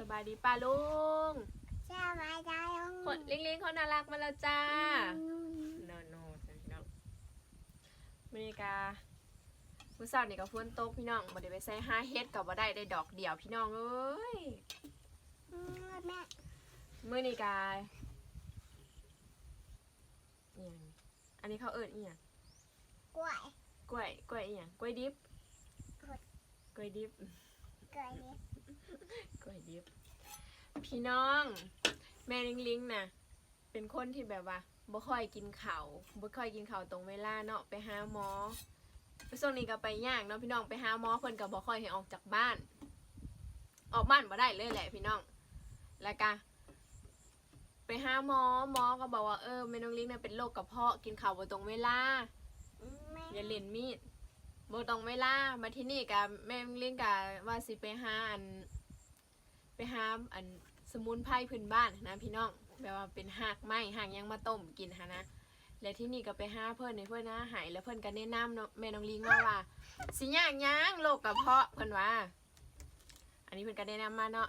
สบายดีป้าลุงสบายใจลงคนเลี้ยงๆเขาน่ารักมาแล้วจ้าโนโนพี่น้องบรรยากาผู้สาวนี่ก็ฝนตกพี่น้องบ่ได้ไปใส่ห้าเฮ็ดกับบ่ได้ได้ดอกเดียวพี่น้องเอ้ยอืมแม่มื้อนี้กาอหยังอันนี้เขาเอิ้นอีหยังกล้วยกล้วยกล้วยอีหยังกล้วยดิบกล้วยกล้วยดิบกล้วยนี่ กล้วยดิบ พี่น้อง แม่ลิงลิงนะเป็นคนที่แบบว่าบ่ค่อยกินข้าวบ่ค่อยกินข้าวตรงเวลาเนาะไปหาหมอช่วงนี้ก็ไปย่างเนาะพี่น้องไปหาหมอเพิ่นก็บ่ค่อยให้ออกจากบ้าน ออกบ้านบ่ได้เลยแหละ พี่น้องแล้วก็ไปหาหมอหมอก็บอกว่าเออแม่น้องลิงน่ะเป็นโรคกระเพาะกินข้าวบ่ตรงเวลาอย่าเล่นมีด บต้องเวลามาที่นี่กับแม่เลี้ยงกับว่าสิไปหาอัน ไปหาอันสมุนไพรพื้นบ้านนะพี่น้องแบบว่าเป็นหากไม้หากยังมาต้มกินหะนะและที่นี่ก็ไปห้าเพื่อนในเพื่อนนะหายแล้วเพื่อนก็แนะนำเนาะแม่น้องลิงว่าว่าสิยากหยังโรคกระเพาะเพื่อนว่า อันนี้เพื่อนก็แนะนำมาเนาะ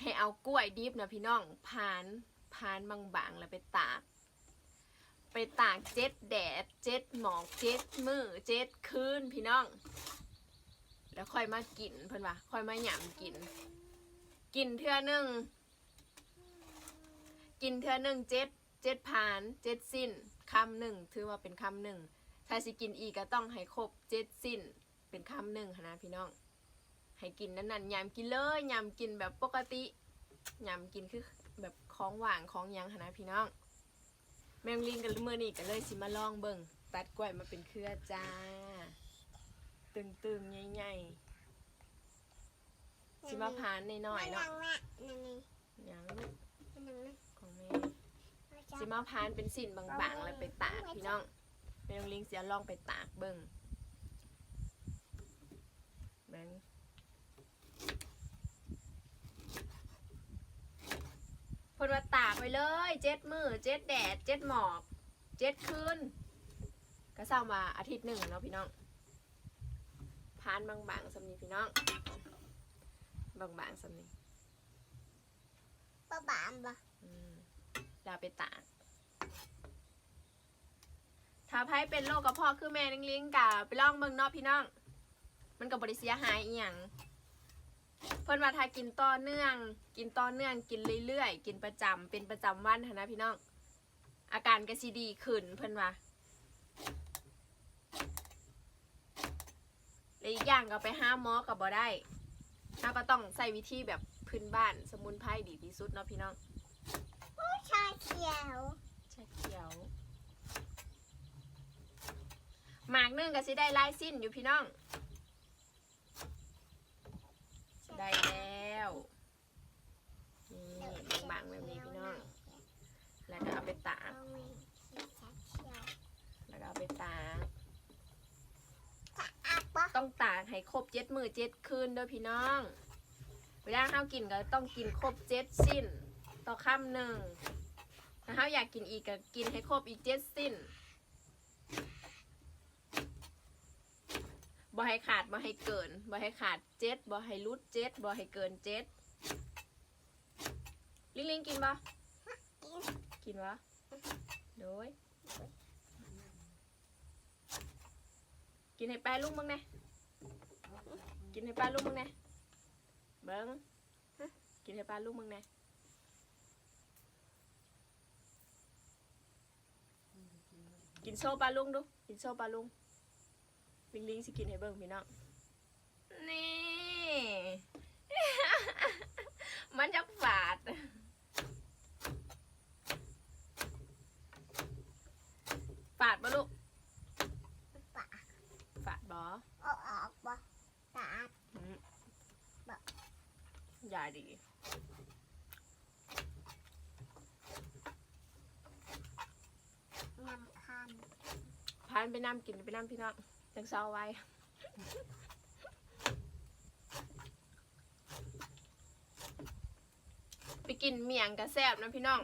ให้เอากล้วยดิบนะพี่น้องผ่านผ่านบางๆแล้วไปตาก ไปตากเจ็ดแดดเจ็ดหมอกเจ็ดมือเจ็ดคืนพี่น้อง แล้วค่อยมากินเพิ่อนว่าค่อยมาหยำกิน กินเทื่อหนึ่งกินเทื่อหนึ่งเจ็ดเจ็ดผ่านเจ็ดสิ้นคำหนึ่งถือว่าเป็นคำหนึ่งถ้าสิกินอีกก็ต้องให้ครบเจ็ดสิ้นเป็นคำหนึ่งนะพี่น้อง ให้กินนั้นนั่นยำกินเลยยำกินแบบปกติยำกินคือแบบของหวานของยังนะพี่น้อง แมงลิงกันมือนี่กันเลยสิมาลองเบิ่งตัดกล้วยมาเป็นเครือจ้า ตึงๆใหญ่ๆสิมาพานหน่อยๆเนาะแม่นั่นนี่หยังนั่ของแม่สิมาพานเป็นสินบางๆแล้วไปตากพี่น้องแมงลิงเสียลองไปตากเบิ่งเบิ่งเพนว่าตากไป เลยเจ็ดมือเจ็ดแดดเจ็ดหมอกเจ็ดคืนก็เศร้ามาอาทิตย์หนึ่งเนาะพี่น้องพานบางๆสำนีพี่น้อง บางๆสำนีป้าบามบ่อืมดาวไปตากถ้าไพ่เป็นโรคกระเพาะคือแม่ลิงลิงๆกะไปลองเบิ่งเนาะพี่น้อง มันกับบริเสียหายอีหยัง เพิ่นว่าถ้ากินต่อเนื่อง กินต่อเนื่องกินเรื่อยๆ กินประจำเป็นประจำวันหั้นนะพี่น้อง อาการก็สิดีขึ้นเพิ่นว่าและอีกอย่างก็ไปห้าหมอกับบ่ได้ถ้าก็ต้องใส่วิธีแบบพื้นบ้านสมุนไพรดีที่สุดเนาะพี่น้อง ผู้ชายเขียว ชาเขียว หมากหนึ่งก็สิได้ลายสิ้นอยู่พี่น้อง ได้แล้วนี่บางๆแบบนี้พี่น้อง แล้วก็เอาไปตากแล้วก็เอาไปตากต้องตากให้ครบเจ็ดมือเจ็ดคืนด้อพี่น้อง เวลาข้าวกินก็ต้องกินครบเจ็ดสิ้น ต่อค่ำหนึ่งถ้าข้าวอยากกินอีกก็กินให้ครบอีกเจ็ดสิ้น บ่ให้ขาดบ่ให้เกินบ่ให้ขาดเจ็ดบ่ให้ลุดเจ็ดบ่ให้เกินเจ็ดลิงลิงกินบ่กินกินวะโดยกินให้ปลาลุงมึงแน่กินให้ปลาลุงมึงแน่เบิ้งกินให้ปลาลุงมึงแน่กินโซ่ปลาลุงดู กินโซ่ปลาลุง ลิงลิงสิกินให้เบิ้งพี่น้องนี่ มันจะฝาด ฝาดบ่ลูกปากฝาดบ่เอาออกบ่ตาดอืมบ่อย่าดีน้ำคันพานไปน้ำกินไปน้ำพี่น้อง จังเศร้าไว้ไปกินเมี่ยงกระแซบนะพี่น้อง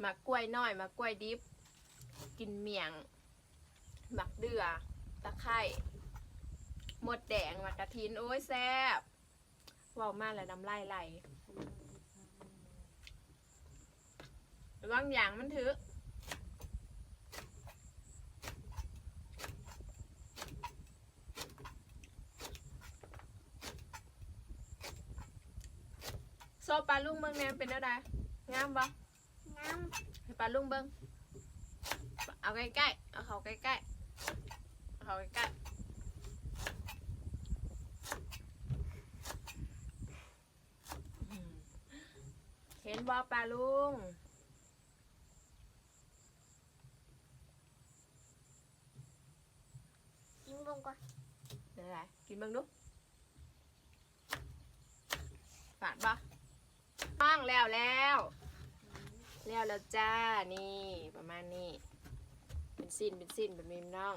หมักกล้วยน้อยหมักกล้วยดิบ กินเมี่ยงหมักเดือตะไคร่หมดแดงหมักกระทินโอ้ยแซบว่ามากแล้วน้ำลายไหลระวังอย่างมันถือ ซปลาลุงเบิ่งแหนมเป็นอะไรงามบ่น้ให้ปลาลุงเบิ่งเอาใกล้ๆเอาเขาใกล้ๆเอาเขาใกล้ๆอืมเห็นบ่ปลาลุงำกินบงก่อนเดี๋ยวอะไองแล้วแล้วแล้วแล้วจ้านี่ประมาณนี้เป็นสิ้นเป็นสิ้นแบบนี้พี่น้อง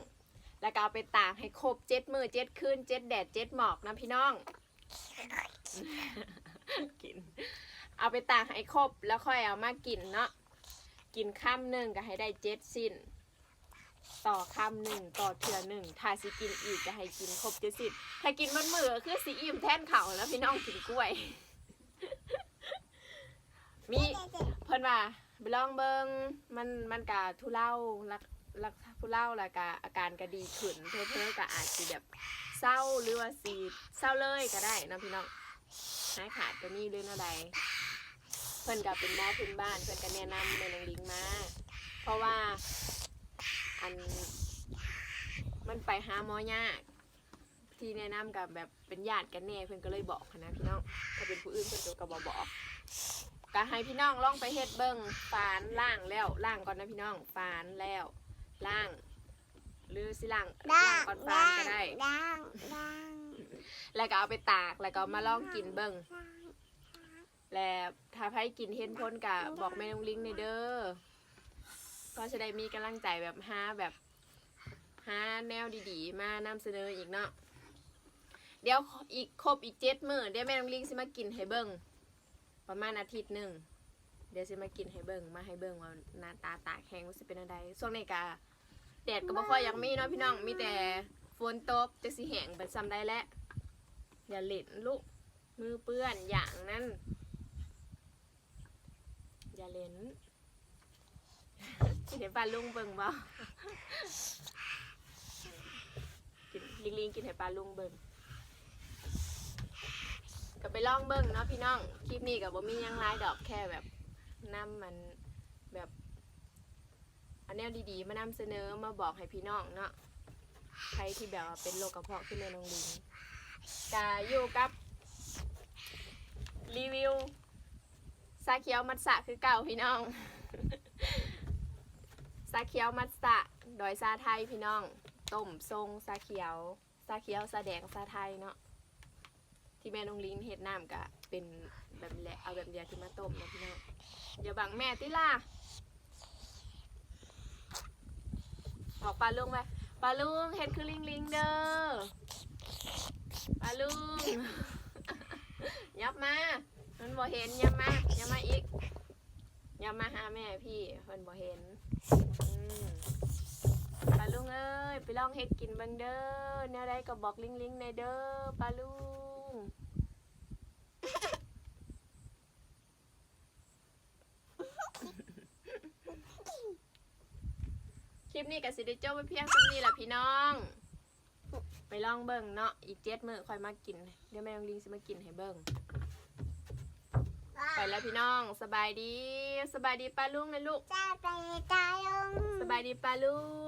แล้วก็เอาไปตากให้ครบเจ็ดมือเจ็ดคืนเจ็ดแดดเจ็ดหมอกนะพี่น้องกิน เอาไปตากให้ครบแล้วค่อยเอามากินเนาะกินข้ามหนึ่งก็ให้ได้เจ็ดสิ้น ต่อข้ามหนึ่งต่อเทือหนึ่งถ้าสิกินอีกก็ให้กินครบเจ็ดสิ้นถ้ากินมันมือคือสีอิ่มแท่นเข่าแล้วพี่น้องกินกล้วย มี เพิ่ นว่าไปลองเบิงมันมันกะทุเลาลักลักทุเลาแล้วก็อาการก็ดีขึ้นเพิ่อๆก็อาจสิแบบเศร้าหรือว่าสิเศร้าเลยก็ได้นะพี่น้องหายขาดตัวนี้หรืออะไรเพิ่นก็เป็นหมอพื้นบ้านเพิ่นก็แนะนำในโรงลิงมาเพราะว่าอันมันไปหาหมอยากที่แนะนำกับแบบเป็นญาติกันแน่เพิ่นก็เลยบอกนนะพี่น้องถ้าเป็นผู้อื่นเพิ่นก็บ่บอก ก็ให้พี่น้องลองไปเฮ็ดเบิ่งฝานล่างแล้วล่างก่อนนะพี่น้องฝานแล้วล่างหรือสิล่างด่าล่างงก่อนฝานก็ได้ด่างด่างแล้วก็เอาไปตากแล้วก็เอามาลองกินเบิ่งด่างแล้วถ้าใครกินเห็นพ้นก็บอกแม่น้องลิงในอยเด้อก็จะได้มีกำลังใจแบบหาแบบหาแนวดีๆ มานำเสนออีกเนาะเดี๋ยวอีกครบอีกเจ็ดมื้อเดี๋ยวแม่น้องลิงสิมากินให้เบิ่ง ประมาณอาทิตย์หนึ่งเดี๋ยวสิมากินให้เบิ่งมาให้เบิ่งว่าหน้าตาตากแข็งว่าสิเป็นอะไรช่วงนี้กะแดดก็บ่ค่อยอยากมีเนาะพี่น้องมีแต่ฝนตกจะสิแห้งเป็นซ้ำได้แล้วอย่าเล่นลูกมือเปื้อนอย่างนั้น อย่าเล่นกินให้ปลาลุงเบิ่งบ่กินลิงลิงๆกินให้ปลาลุงเบิ่ง ก็ไปลองเบิ่งเนาะพี่น้อง คลิปนี้ก็บ่มียังหลายดอกแค่แบบนำมันแบบอันแนวดีๆ มานำเสนอมาบอกให้พี่น้องเนาะใครที่แบบว่าเป็นโรคกระเพาะขึ้นในโรงลิงกาอยู่กับรีวิวซาเขียวมัตสะคือเก่าพี่น้องซาเขียวมัตสะดอยซาไทยพี่น้องต้มทรงซาเขียวซาเขียวซาแดงซาไทยเนาะ ที่แม่น้องลิงเฮ็ดน้ำกะเป็นแบบแหละเอาแบบเดียวที่มาต้มนะพี่น้องอย่าบังแม่ติล่ะบอกปลาลุงไปปลาลุงเฮ็ดคือลิงลิงเด้อปลาลุงยับมามันบ่เห็นยับมายับมาอีกยับมาหาแม่พี่เพิ่นบ่เห็นปลาลุงเอ้ยไปลองเฮ็ดกินบิ่งเด้อแนวใดก็บอกลิงลิงในเด้อปลาลุง คลิปนี้ก็สิได้จบไปเพียงเท่านี้แหละพี่น้อง ไปลองเบิ่งเนาะอีกเจ็ดมื้อค่อยมากิน เดี๋ยวแม่น้องลิงสิมากินให้เบิ่งไปแล้วพี่น้องสบายดี สบายดีป้าลุงนะลูก จ้าไปตายลง สบายดีป้าลุง